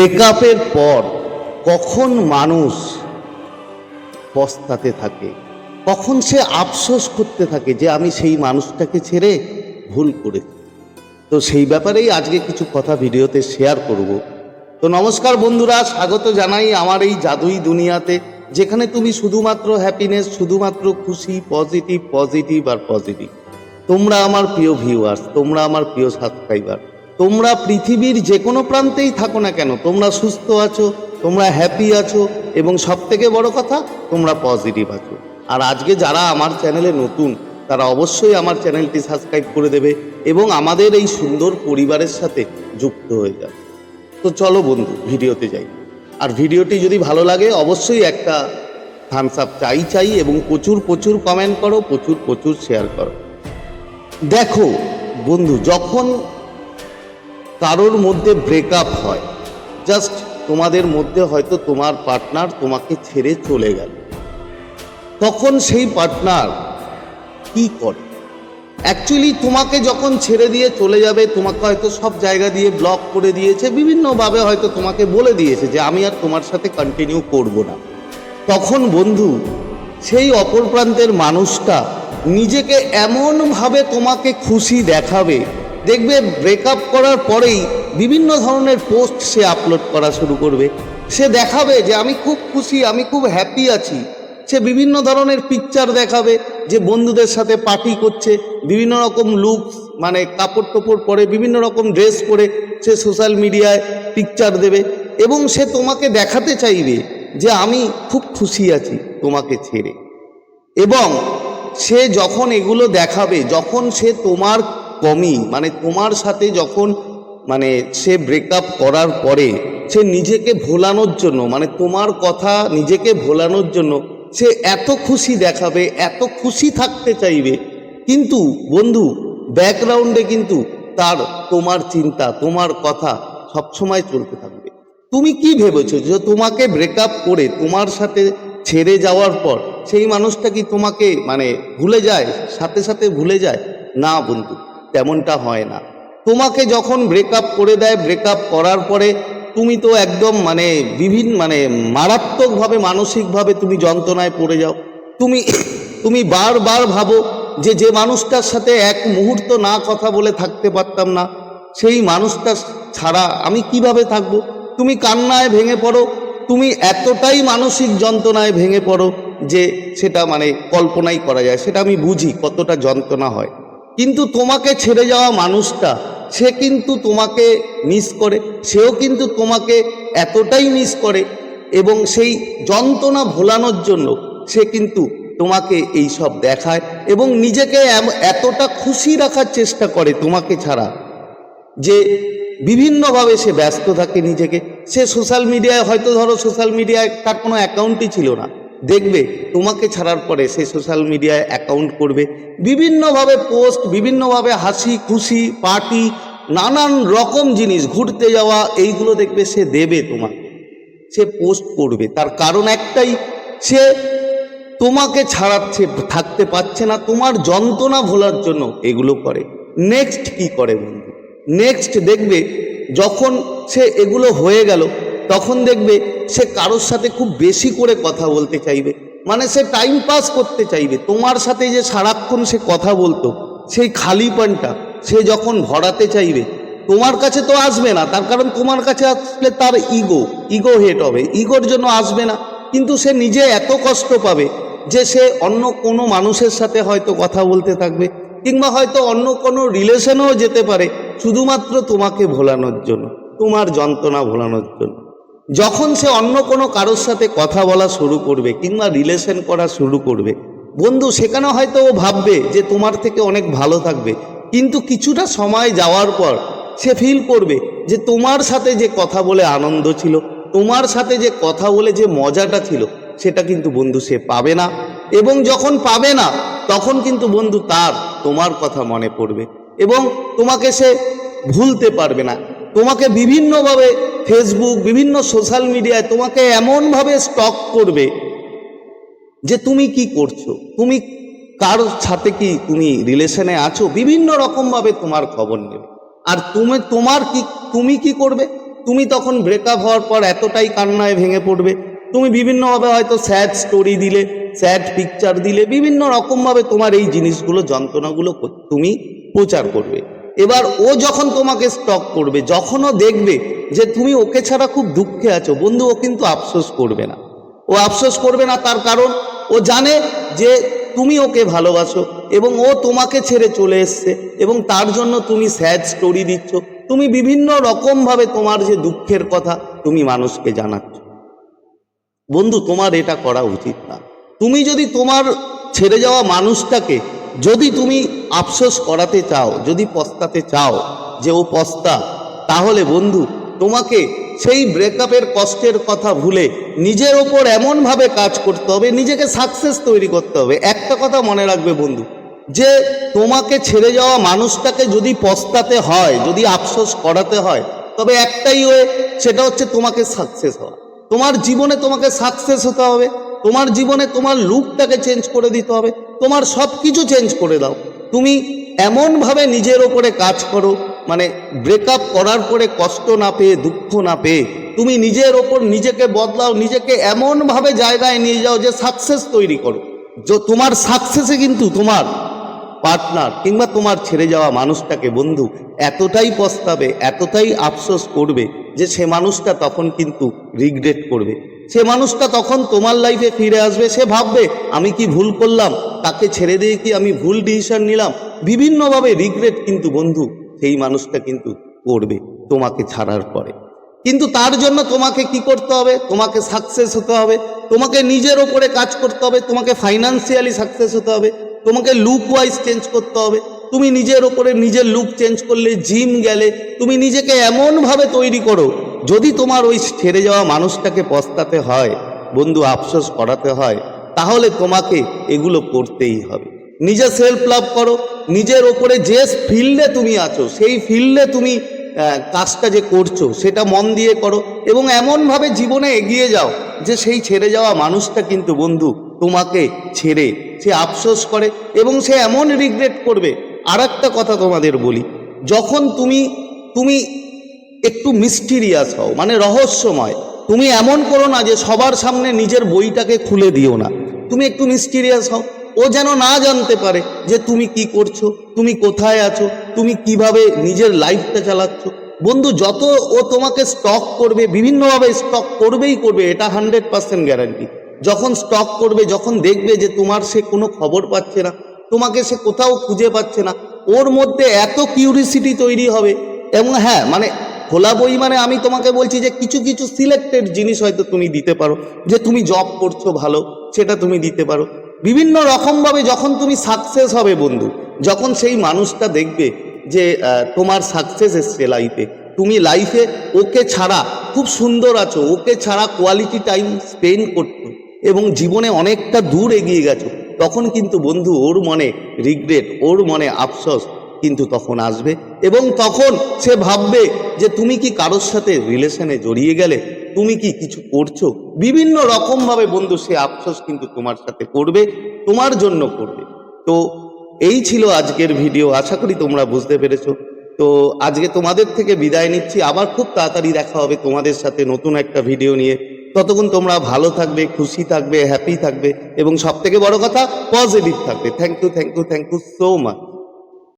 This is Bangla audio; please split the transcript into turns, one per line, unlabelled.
ব্রেকআপের পর কখন মানুষ পস্তাতে থাকে? কখন সে আফসোস করতে থাকে যে আমি সেই মানুষটাকে ছেড়ে ভুল করেছি? তো সেই ব্যাপারেই আজকে কিছু কথা ভিডিওতে শেয়ার করব। তো নমস্কার বন্ধুরা, স্বাগত জানাই আমার এই জাদুই দুনিয়াতে, যেখানে তুমি শুধুমাত্র হ্যাপিনেস শুধুমাত্র খুশি পজিটিভ পজিটিভ আর পজিটিভ তোমরা আমার প্রিয় ভিউয়ার্স তোমরা আমার প্রিয় সাবস্ক্রাইবার তোমরা পৃথিবীর যে কোনো প্রান্তেই থাকো না কেন, তোমরা সুস্থ আছো, তোমরা হ্যাপি আছো, এবং সব থেকে বড় কথা, তোমরা পজিটিভ আছো। আর আজকে যারা আমার চ্যানেলে নতুন, তারা অবশ্যই আমার চ্যানেলটি সাবস্ক্রাইব করে দেবে এবং আমাদের এই সুন্দর পরিবারের সাথে যুক্ত হয়ে যাবে। তো চলো বন্ধু, ভিডিওতে যাই। আর ভিডিওটি যদি ভালো লাগে, অবশ্যই একটা থামস আপ চাই চাই এবং প্রচুর প্রচুর কমেন্ট করো, প্রচুর প্রচুর শেয়ার করো। দেখো, বন্ধু, যখন কারোর মধ্যে ব্রেকআপ হয়। জাস্ট তোমাদের মধ্যে হয়তো তোমার পার্টনার তোমাকে ছেড়ে চলে গেল। তখন সেই পার্টনার কি করে? অ্যাকচুয়ালি তোমাকে যখন ছেড়ে দিয়ে চলে যাবে, তোমাকে হয়তো সব জায়গা দিয়ে ব্লক করে দিয়েছে, বিভিন্নভাবে হয়তো তোমাকে বলে দিয়েছে যে, আমি আর তোমার সাথে কন্টিনিউ করব না। তখন বন্ধু, সেই অপর প্রান্তের মানুষটা নিজেকে এমনভাবে তোমাকে খুশি দেখাবে দেখবে ব্রেকআপ করার পরেই বিভিন্ন ধরনের পোস্ট সে আপলোড করা শুরু করবে। সে দেখাবে যে আমি খুব খুশি, আমি খুব হ্যাপি আছি। সে বিভিন্ন ধরনের পিকচার দেখাবে যে বন্ধুদের সাথে পার্টি করছে, বিভিন্ন রকম লুক মানে কাপড় টোপড় পরে বিভিন্ন রকম ড্রেস পরে সে সোশ্যাল মিডিয়ায় পিকচার দেবে এবং সে তোমাকে দেখাতে চাইবে যে আমি খুব খুশি আছি তোমাকে ছেড়ে। এবং সে যখন এগুলো দেখাবে, যখন সে তোমার কমি মানে তোমার সাথে যখন মানে সে ব্রেকআপ করার পরে সে নিজেকে ভোলানোর জন্য মানে তোমার কথা নিজেকে ভোলানোর জন্য সে এত খুশি দেখাবে, এত খুশি থাকতে চাইবে। কিন্তু বন্ধু ব্যাকগ্রাউন্ডে কিন্তু তার, তোমার চিন্তা, তোমার কথা সবসময় চলতে থাকবে। তুমি কি ভেবেছো যে তোমাকে ব্রেকআপ করে তোমার সাথে ছেড়ে যাওয়ার পর সেই মানুষটা কি তোমাকে মানে ভুলে যায়, সাথে সাথে ভুলে যায়? না বন্ধু। তেমনটা হয় না। তোমাকে যখন ব্রেকআপ করে দেয় ব্রেকআপ করার পরে তুমি তো একদম মানে বিভিন্ন মানে মারাত্মকভাবে, মানসিকভাবে তুমি যন্ত্রণায় পড়ে যাও। তুমি তুমি বারবার ভাবো যে যে মানুষটার সাথে এক মুহূর্ত না কথা বলে থাকতে পারতাম না, সেই মানুষটা ছাড়া আমি কীভাবে থাকব? তুমি কান্নায় ভেঙে পড়ো, তুমি এতটাই মানসিক যন্ত্রণায় ভেঙে পড়ো যে, সেটা মানে কল্পনাই করা যায়, সেটা আমি বুঝি কতটা যন্ত্রণা হয়। কিন্তু তোমাকে ছেড়ে যাওয়া মানুষটা, সে কিন্তু তোমাকে মিস করে, সেও কিন্তু তোমাকে এতটাই মিস করে এবং সেই যন্ত্রণা ভোলানোর জন্য সে কিন্তু তোমাকে এই সব দেখায় এবং নিজেকে এতটা খুশি রাখার চেষ্টা করে তোমাকে ছাড়া যে বিভিন্নভাবে সে ব্যস্ত থাকে নিজেকে। সে সোশ্যাল মিডিয়ায় হয়তো ধরো সোশ্যাল মিডিয়ায় তার কোনো অ্যাকাউন্টই ছিল না। দেখবে, তোমাকে ছাড়ার পরে সে সোশ্যাল মিডিয়ায় অ্যাকাউন্ট করবে। বিভিন্নভাবে পোস্ট বিভিন্নভাবে হাসি, খুশি পার্টি নানান রকম জিনিস, ঘুরতে যাওয়া, এইগুলো দেখবে সে দেবে তোমাকে। সে পোস্ট করবে। তার কারণ একটাই, সে তোমাকে ছাড়াচ্ছে থাকতে পারছে না, তোমার যন্ত্রণা ভোলার জন্য এগুলো করে। নেক্সট কি করে বন্ধু? নেক্সট দেখবে, যখন সে এগুলো হয়ে গেল তখন দেখবে সে কারোর সাথে খুব বেশি করে কথা বলতে চাইবে। মানে সে টাইম পাস করতে চাইবে। তোমার সাথে যে সারাক্ষণ সে কথা বলতো, সেই খালিপানটা সে যখন ভরাতে চাইবে, তোমার কাছে তো আসবে না। তার কারণ তোমার কাছে আসলে তার ইগো ইগো হেট হবে। ইগোর জন্য আসবে না। কিন্তু সে নিজে এত কষ্ট পাবে যে সে অন্য কোনো মানুষের সাথে হয়তো কথা বলতে থাকবে, কিংবা হয়তো অন্য কোনো রিলেশনেও যেতে পারে, শুধুমাত্র তোমাকে ভোলানোর জন্য, তোমার যন্ত্রণা ভোলানোর জন্য। যখন সে অন্য কোনো কারোর সাথে কথা বলা শুরু করবে কিংবা রিলেশন করা শুরু করবে, বন্ধু সেখানে হয়তো ও ভাববে যে তোমার থেকে অনেক ভালো থাকবে, কিন্তু কিছুটা সময় যাওয়ার পর সে ফিল করবে যে তোমার সাথে যে কথা বলে আনন্দ ছিল, তোমার সাথে যে কথা বলে যে মজাটা ছিল, সেটা কিন্তু বন্ধু সে পাবে না। এবং যখন পাবে না, তখন কিন্তু বন্ধু তার, তোমার কথা মনে পড়বে এবং তোমাকে সে ভুলতে পারবে না। তোমাকে বিভিন্নভাবে ফেসবুক বিভিন্ন সোশ্যাল মিডিয়ায় তোমাকে এমনভাবে স্টক করবে যে তুমি কি করছ? তুমি কার সাথে কি তুমি রিলেশনে আছো? বিভিন্ন রকমভাবে তোমার খবর নেবে। আর তুমি, তোমার কি, তুমি কি করবে? তুমি তখন ব্রেকআপ হওয়ার পর এতটাই কান্নায় ভেঙে পড়বে। তুমি বিভিন্নভাবে হয়তো স্যাড স্টোরি দিলে স্যাড পিকচার দিলে, বিভিন্ন রকমভাবে তোমার এই জিনিসগুলো, যন্ত্রণাগুলো তুমি প্রচার করবে। এবার ও যখন তোমাকে স্টক করবে যখনও দেখবে যে তুমি ওকে ছাড়া খুব দুঃখে আছো, বন্ধু, ও কিন্তু আফসোস করবে না। ও আফসোস করবে না তার কারণ ও জানে যে তুমি ওকে ভালোবাসো এবং ও তোমাকে ছেড়ে চলে এসছে এবং তার জন্য তুমি স্যাড স্টোরি দিচ্ছ। তুমি বিভিন্ন রকমভাবে তোমার যে দুঃখের কথা তুমি মানুষকে জানাচ্ছ। বন্ধু, তোমার এটা করা উচিত না। তুমি যদি তোমার ছেড়ে যাওয়া মানুষটাকে যদি তুমি আফসোস করাতে চাও, যদি পস্তাতে চাও যে ও পস্তা, তাহলে বন্ধু, তোমাকে সেই ব্রেকআপের কষ্টের কথা ভুলে নিজের ওপর এমনভাবে কাজ করতে হবে, নিজেকে সাকসেস তৈরি করতে হবে। একটা কথা মনে রাখবে বন্ধু, যে তোমাকে ছেড়ে যাওয়া মানুষটাকে যদি পস্তাতে হয়, যদি আফসোস করাতে হয়, তবে একটাই ওয়ে, সেটা হচ্ছে তোমাকে সাকসেস হওয়া। তোমার জীবনে তোমাকে সাকসেস হতে হবে, তোমার জীবনে তোমার লুকটাকে চেঞ্জ করে দিতে হবে। তোমার সব কিছু চেঞ্জ করে দাও। তুমি এমনভাবে নিজের ওপরে কাজ করো মানে ব্রেকআপ করার পরে কষ্ট না পেয়ে, দুঃখ না পেয়ে, তুমি নিজের ওপর নিজেকে বদলাও, নিজেকে এমনভাবে জায়গায় নিয়ে যাও যে সাকসেস তৈরি করো। যে, তোমার সাকসেসে কিন্তু তোমার পার্টনার কিংবা তোমার ছেড়ে যাওয়া মানুষটাকে, বন্ধু, এতটাই পস্তাবে, এতটাই আফসোস করবে যে সে মানুষটা তখন কিন্তু রিগ্রেট করবে। সে মানুষটা তখন তোমার লাইফে ফিরে আসবে, সে ভাববে, আমি কি ভুল করলাম? তাকে ছেড়ে দিয়ে কি আমি ভুল ডিসিশন নিলাম? বিভিন্নভাবে রিগ্রেট কিন্তু বন্ধু, সেই মানুষটা কিন্তু করবে, তোমাকে ছাড়ার পরে। কিন্তু তার জন্য তোমাকে কি করতে হবে? তোমাকে সাকসেস হতে হবে, তোমাকে নিজের ওপরে কাজ করতে হবে, তোমাকে ফাইন্যান্সিয়ালি সাকসেস হতে হবে, তোমাকে লুক ওয়াইজ চেঞ্জ করতে হবে। তুমি নিজের ওপরে নিজের লুক চেঞ্জ করলে জিম গেলে, তুমি নিজেকে এমনভাবে তৈরি করো যদি তোমার ওই ছেড়ে যাওয়া মানুষটাকে পস্তাতে হয়, বন্ধু আফসোস করাতে হয়, তাহলে তোমাকে এগুলো করতেই হবে। নিজে সেলফ লাভ করো, নিজের ওপরে যে ফিল্ডে তুমি আছো, সেই ফিল্ডে তুমি কাজটা যে করছ, সেটা মন দিয়ে করো এবং এমনভাবে জীবনে এগিয়ে যাও যে সেই ছেড়ে যাওয়া মানুষটা কিন্তু, বন্ধু, তোমাকে ছেড়ে, সে আফসোস করে এবং সে এমন রিগ্রেট করবে। আর কথা তোমাদের বলি, যখন তুমি তুমি একটু মিস্টিরিয়াস হও মানে রহস্যময়। তুমি এমন করো না যে সবার সামনে নিজের বইটাকে খুলে দিও না। তুমি একটু মিস্টিরিয়াস হও। ও যেন না জানতে পারে যে তুমি কি করছ, তুমি কোথায় আছো, তুমি কীভাবে নিজের লাইফটা চালাচ্ছ। বন্ধু, যত ও তোমাকে স্টক করবে, বিভিন্নভাবে স্টক করবেই করবে, এটা হান্ড্রেড পার্সেন্ট গ্যারান্টি যখন স্টক করবে, যখন দেখবে যে তোমার সে কোনো খবর পাচ্ছে না, তোমাকে সে কোথাও খুঁজে পাচ্ছে না, ওর মধ্যে এত কিউরিসিটি তৈরি হবে। এবং হ্যাঁ মানে খোলা বই মানে আমি তোমাকে বলছি যে কিছু কিছু সিলেক্টেড জিনিস হয়তো তুমি দিতে পারো। যে তুমি জব করছ ভালো, সেটা তুমি দিতে পারো। বিভিন্ন রকমভাবে যখন তুমি সাকসেস হবে বন্ধু, যখন সেই মানুষটা দেখবে যে তোমার সাকসেস এসছে লাইফে তুমি লাইফে ওকে ছাড়া খুব সুন্দর আছো, ওকে ছাড়া কোয়ালিটি টাইম স্পেন্ড করছ এবং জীবনে অনেকটা দূর এগিয়ে গেছো, তখন কিন্তু বন্ধু ওর মনে রিগ্রেট ওর মনে আফসোস কিন্তু তখন আসবে এবং তখন সে ভাববে যে তুমি কি কারোর সাথে রিলেশনে জড়িয়ে গেলে? তুমি কি কিছু করছ? বিভিন্ন রকমভাবে বন্ধু সে আফসোস কিন্তু তোমার সাথে করবে, তোমার জন্য করবে। তো এই ছিল আজকের ভিডিও আশা করি তোমরা বুঝতে পেরেছ। তো আজকে তোমাদের থেকে বিদায় নিচ্ছি। আবার খুব তাড়াতাড়ি দেখা হবে তোমাদের সাথে নতুন একটা ভিডিও নিয়ে। ততক্ষণ তোমরা ভালো থাকবে, খুশি থাকবে হ্যাপি থাকবে এবং সব থেকে বড় কথা পজিটিভ থাকবে। Thank you thank you thank you so much